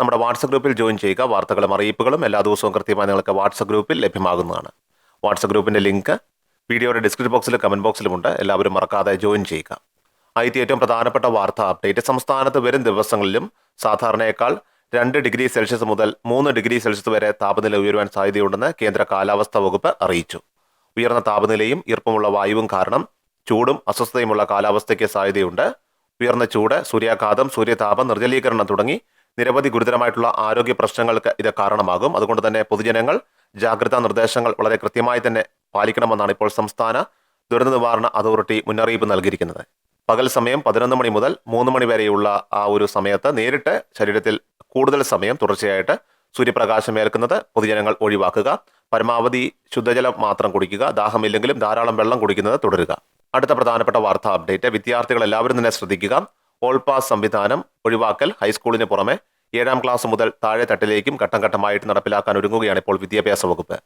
നമ്മുടെ വാട്സപ്പ് ഗ്രൂപ്പിൽ ജോയിൻ ചെയ്യുക. വാർത്തകളും അറിയിപ്പുകളും എല്ലാ ദിവസവും കൃത്യമായി നിങ്ങൾക്ക് വാട്സപ്പ് ഗ്രൂപ്പിൽ ലഭ്യമാകുന്നതാണ്. വാട്സപ്പ് ഗ്രൂപ്പിന്റെ ലിങ്ക് വീഡിയോയുടെ ഡിസ്ക്രിപ്ഷൻ ബോക്സിലും കമന്റ് ബോക്സിലുമുണ്ട് എല്ലാവരും മറക്കാതെ ജോയിൻ ചെയ്യുക. ആദ്യത്തെ ഏറ്റവും പ്രധാനപ്പെട്ട വാർത്താ അപ്ഡേറ്റ്. സംസ്ഥാനത്ത് വരും ദിവസങ്ങളിലും സാധാരണയേക്കാൾ രണ്ട് ഡിഗ്രി സെൽഷ്യസ് മുതൽ മൂന്ന് ഡിഗ്രി സെൽഷ്യസ് വരെ താപനില ഉയരുവാൻ സാധ്യതയുണ്ടെന്ന് കേന്ദ്ര കാലാവസ്ഥാ വകുപ്പ് അറിയിച്ചു. ഉയർന്ന താപനിലയും ഈർപ്പമുള്ള വായുവും കാരണം ചൂടും അസ്വസ്ഥതയുമുള്ള കാലാവസ്ഥയ്ക്ക് സാധ്യതയുണ്ട്. ഉയർന്ന ചൂട് സൂര്യാഘാതം സൂര്യതാപം നിർജലീകരണം തുടങ്ങി നിരവധി ഗുരുതരമായിട്ടുള്ള ആരോഗ്യ പ്രശ്നങ്ങൾക്ക് ഇത് കാരണമാകും. അതുകൊണ്ട് തന്നെ പൊതുജനങ്ങൾ ജാഗ്രതാ നിർദ്ദേശങ്ങൾ വളരെ കൃത്യമായി തന്നെ പാലിക്കണമെന്നാണ് ഇപ്പോൾ സംസ്ഥാന ദുരന്ത നിവാരണ അതോറിറ്റി മുന്നറിയിപ്പ് നൽകിയിരിക്കുന്നത്. പകൽ സമയം പതിനൊന്ന് മണി മുതൽ മൂന്ന് മണി വരെയുള്ള ആ ഒരു സമയത്ത് നേരിട്ട് ശരീരത്തിൽ കൂടുതൽ സമയം തുടർച്ചയായിട്ട് സൂര്യപ്രകാശം ഏൽക്കുന്നത് പൊതുജനങ്ങൾ ഒഴിവാക്കുക. പരമാവധി ശുദ്ധജലം മാത്രം കുടിക്കുക. ദാഹമില്ലെങ്കിലും ധാരാളം വെള്ളം കുടിക്കുന്നത് തുടരുക. അടുത്ത പ്രധാനപ്പെട്ട വാർത്താ അപ്ഡേറ്റ്. വിദ്യാർത്ഥികൾ എല്ലാവരും തന്നെ ശ്രദ്ധിക്കുക. ഓൾ പാസ് സംവിധാനം ഒഴിവാക്കൽ ഹൈസ്കൂളിന് പുറമെ ഏഴാം ക്ലാസ് മുതൽ താഴെ തട്ടിലേക്കും ഘട്ടം ഘട്ടമായിട്ട് നടപ്പിലാക്കാൻ ഒരുങ്ങുകയാണ് ഇപ്പോൾ വിദ്യാഭ്യാസ വകുപ്പ്.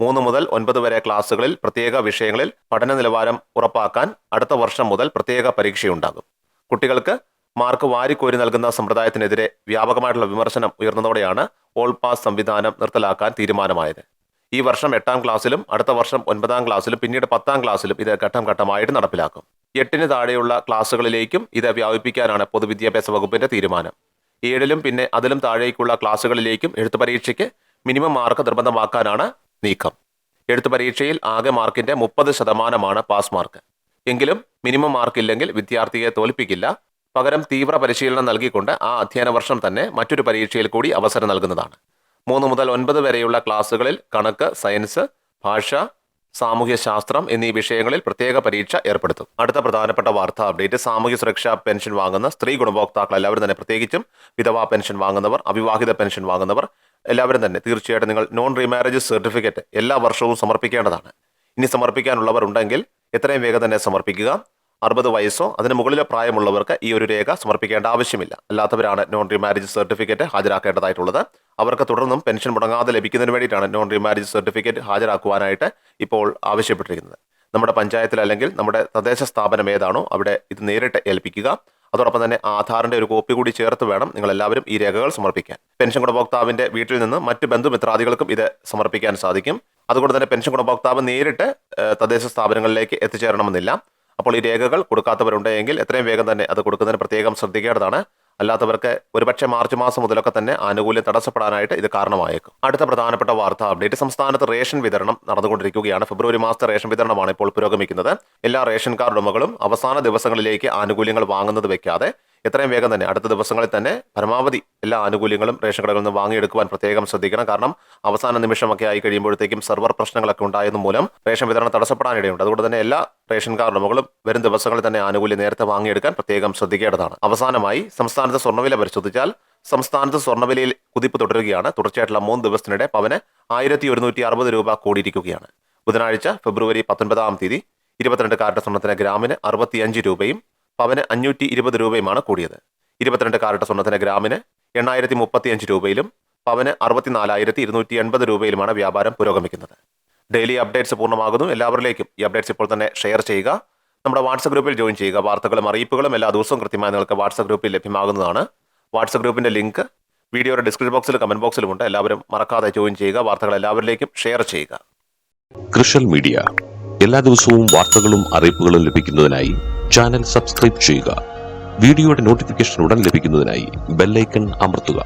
മൂന്ന് മുതൽ ഒൻപത് വരെ ക്ലാസ്സുകളിൽ പ്രത്യേക വിഷയങ്ങളിൽ പഠന നിലവാരം ഉറപ്പാക്കാൻ അടുത്ത വർഷം മുതൽ പ്രത്യേക പരീക്ഷയുണ്ടാകും. കുട്ടികൾക്ക് മാർക്ക് വാരിക്കോരി നൽകുന്ന സമ്പ്രദായത്തിനെതിരെ വ്യാപകമായിട്ടുള്ള വിമർശനം ഉയർന്നതോടെയാണ് ഓൾ പാസ് സംവിധാനം നിർത്തലാക്കാൻ തീരുമാനമായത്. ഈ വർഷം എട്ടാം ക്ലാസ്സിലും അടുത്ത വർഷം ഒൻപതാം ക്ലാസ്സിലും പിന്നീട് പത്താം ക്ലാസ്സിലും ഇത് ഘട്ടം ഘട്ടമായിട്ട് നടപ്പിലാക്കും. എട്ടിന് താഴെയുള്ള ക്ലാസ്സുകളിലേക്കും ഇത് വ്യാപിപ്പിക്കാനാണ് പൊതുവിദ്യാഭ്യാസ വകുപ്പിന്റെ തീരുമാനം. ഏഴിലും പിന്നെ അതിലും താഴേക്കുള്ള ക്ലാസ്സുകളിലേക്കും എഴുത്തു പരീക്ഷയ്ക്ക് മിനിമം മാർക്ക് നിർബന്ധമാക്കാനാണ് നീക്കം. എഴുത്തു പരീക്ഷയിൽ ആകെ മാർക്കിന്റെ മുപ്പത് ശതമാനമാണ് പാസ് മാർക്ക്. എങ്കിലും മിനിമം മാർക്ക് ഇല്ലെങ്കിൽ വിദ്യാർത്ഥിയെ തോൽപ്പിക്കില്ല. പകരം തീവ്ര പരിശീലനം നൽകിക്കൊണ്ട് ആ അധ്യയന വർഷം തന്നെ മറ്റൊരു പരീക്ഷയിൽ കൂടി അവസരം നൽകുന്നതാണ്. മൂന്ന് മുതൽ ഒൻപത് വരെയുള്ള ക്ലാസ്സുകളിൽ കണക്ക് സയൻസ് ഭാഷ സാമൂഹ്യ ശാസ്ത്രം എന്നീ വിഷയങ്ങളിൽ പ്രത്യേക പരീക്ഷ ഏർപ്പെടുത്തും. അടുത്ത പ്രധാനപ്പെട്ട വാർത്താ അപ്ഡേറ്റ് സാമൂഹ്യ സുരക്ഷാ പെൻഷൻ വാങ്ങുന്ന സ്ത്രീ ഗുണഭോക്താക്കൾ എല്ലാവരും തന്നെ പ്രത്യേകിച്ചും വിധവാ പെൻഷൻ വാങ്ങുന്നവർ അവിവാഹിത പെൻഷൻ വാങ്ങുന്നവർ എല്ലാവരും തന്നെ തീർച്ചയായിട്ടും നിങ്ങൾ നോൺ റീമാരേജ് സർട്ടിഫിക്കറ്റ് എല്ലാ വർഷവും സമർപ്പിക്കേണ്ടതാണ്. ഇനി സമർപ്പിക്കാനുള്ളവർ ഉണ്ടെങ്കിൽ എത്രയും വേഗം തന്നെ സമർപ്പിക്കുക. അറുപത് വയസ്സോ അതിന് മുകളിലോ പ്രായമുള്ളവർക്ക് ഈ ഒരു രേഖ സമർപ്പിക്കേണ്ട ആവശ്യമില്ല. അല്ലാത്തവരാണ് നോൺ റീമാരേജ് സർട്ടിഫിക്കറ്റ് ഹാജരാക്കേണ്ടതായിട്ടുള്ളത്. അവർക്ക് തുടർന്നും പെൻഷൻ മുടങ്ങാതെ ലഭിക്കുന്നതിന് വേണ്ടിയിട്ടാണ് നോൺ റീമാരേജ് സർട്ടിഫിക്കറ്റ് ഹാജരാക്കുവാനായിട്ട് ഇപ്പോൾ ആവശ്യപ്പെട്ടിരിക്കുന്നത്. നമ്മുടെ പഞ്ചായത്തിൽ അല്ലെങ്കിൽ നമ്മുടെ തദ്ദേശ സ്ഥാപനം ഏതാണോ അവിടെ ഇത് നേരിട്ട് ഏൽപ്പിക്കുക. അതോടൊപ്പം തന്നെ ആധാറിന്റെ ഒരു കോപ്പി കൂടി ചേർത്ത് വേണം നിങ്ങൾ എല്ലാവരും ഈ രേഖകൾ സമർപ്പിക്കാൻ. പെൻഷൻ ഗുണഭോക്താവിന്റെ വീട്ടിൽ നിന്ന് മറ്റ് ബന്ധുമിത്രാദികൾക്കും ഇത് സമർപ്പിക്കാൻ സാധിക്കും. അതുകൊണ്ട് തന്നെ പെൻഷൻ ഗുണഭോക്താവ് നേരിട്ട് തദ്ദേശ സ്ഥാപനങ്ങളിലേക്ക് എത്തിച്ചേരണമെന്നില്ല. അപ്പോൾ ഈ രേഖകൾ കൊടുക്കാത്തവരുണ്ടെങ്കിൽ എത്രയും വേഗം തന്നെ അത് കൊടുക്കുന്നതിന് പ്രത്യേകം ശ്രദ്ധിക്കേണ്ടതാണ്. അല്ലാത്തവർക്ക് ഒരുപക്ഷെ മാർച്ച് മാസം മുതലൊക്കെ തന്നെ ആനുകൂല്യം തടസ്സപ്പെടാനായിട്ട് ഇത് കാരണമായേക്കും. അടുത്ത പ്രധാനപ്പെട്ട വാർത്താ അപ്ഡേറ്റ് സംസ്ഥാനത്ത് റേഷൻ വിതരണം നടന്നുകൊണ്ടിരിക്കുകയാണ്. ഫെബ്രുവരി മാസത്തെ റേഷൻ വിതരണമാണ് ഇപ്പോൾ പുരോഗമിക്കുന്നത്. എല്ലാ റേഷൻ കാർഡ് ഉടമകളും അവസാന ദിവസങ്ങളിലേക്ക് ആനുകൂല്യങ്ങൾ വാങ്ങുന്നത് വെക്കാതെ എത്രയും വേഗം തന്നെ അടുത്ത ദിവസങ്ങളിൽ തന്നെ പരമാവധി എല്ലാ ആനുകൂല്യങ്ങളും റേഷൻ കടകളിൽ നിന്ന് വാങ്ങിയെടുക്കുവാൻ പ്രത്യേകം ശ്രദ്ധിക്കണം. കാരണം അവസാന നിമിഷമൊക്കെ ആയി കഴിയുമ്പോഴത്തേക്കും സെർവർ പ്രശ്നങ്ങളൊക്കെ ഉണ്ടായത് മൂലം റേഷൻ വിതരണം തടസ്സപ്പെടാനിടയുണ്ട്. അതുകൊണ്ട് തന്നെ എല്ലാ റേഷൻ കാർഡ് ഉടമകളും വരും ദിവസങ്ങളിൽ തന്നെ ആനുകൂല്യം നേരത്തെ വാങ്ങിയെടുക്കാൻ പ്രത്യേകം ശ്രദ്ധിക്കേണ്ടതാണ്. അവസാനമായി സംസ്ഥാനത്ത് സ്വർണവില പരിശോധിച്ചാൽ സംസ്ഥാനത്ത് സ്വർണവിലയിൽ കുതിപ്പ് തുടരുകയാണ്. തുടർച്ചയായിട്ടുള്ള മൂന്ന് ദിവസത്തിനിടെ പവന് ആയിരത്തി ഒരുന്നൂറ്റി അറുപത് രൂപ കൂടിയിരിക്കുകയാണ്. ബുധനാഴ്ച ഫെബ്രുവരി പത്തൊൻപതാം തീയതി ഇരുപത്തിരണ്ട് കാരറ്റ് സ്വർണത്തിന് ഗ്രാമിന് അറുപത്തിയഞ്ച് രൂപയും പവന് അഞ്ഞൂറ്റി ഇരുപത് രൂപയുമാണ് കൂടിയത്. ഇരുപത്തിരണ്ട് കാരറ്റ് സ്വർണത്തിന് ഗ്രാമിന് എണ്ണായിരത്തി മുപ്പത്തിയഞ്ച് രൂപയിലും പവന് അറുപത്തിനാലായിരത്തി ഇരുന്നൂറ്റി എൺപത് രൂപയിലുമാണ് വ്യാപാരം പുരോഗമിക്കുന്നത്. ഡെയിലി അപ്ഡേറ്റ്സ് പൂർണമാകുന്നു. എല്ലാവരിലേക്കും ഈ അപ്ഡേറ്റ്സ് ഇപ്പോൾ തന്നെ ഷെയർ ചെയ്യുക. നമ്മുടെ വാട്സപ്പ് ഗ്രൂപ്പിൽ ജോയിൻ ചെയ്യുക. വാർത്തകളും അറിയിപ്പുകളും എല്ലാ ദിവസവും കൃത്യമായി നിങ്ങൾക്ക് വാട്സപ്പ് ഗ്രൂപ്പിൽ ലഭ്യമാകുന്നതാണ്. വാട്സപ്പ് ഗ്രൂപ്പിന്റെ ലിങ്ക് വീഡിയോയുടെ ഡിസ്ക്രിപ്ഷൻ ബോക്സിലും കമന്റ് ബോക്സിലുമുണ്ട് എല്ലാവരും മറക്കാതെ ജോയിൻ ചെയ്യുക. വാർത്തകൾ എല്ലാവരിലേക്കും ഷെയർ ചെയ്യുക. കൃഷൽ മീഡിയ എല്ലാ ദിവസവും വാർത്തകളും അറിയിപ്പുകളും ലഭിക്കുന്നതിനായി ചാനൽ സബ്സ്ക്രൈബ് ചെയ്യുക. വീഡിയോയുടെ നോട്ടിഫിക്കേഷൻ ഉടൻ ലഭിക്കുന്നതിനായി ബെല്ലൈക്കൺ അമർത്തുക.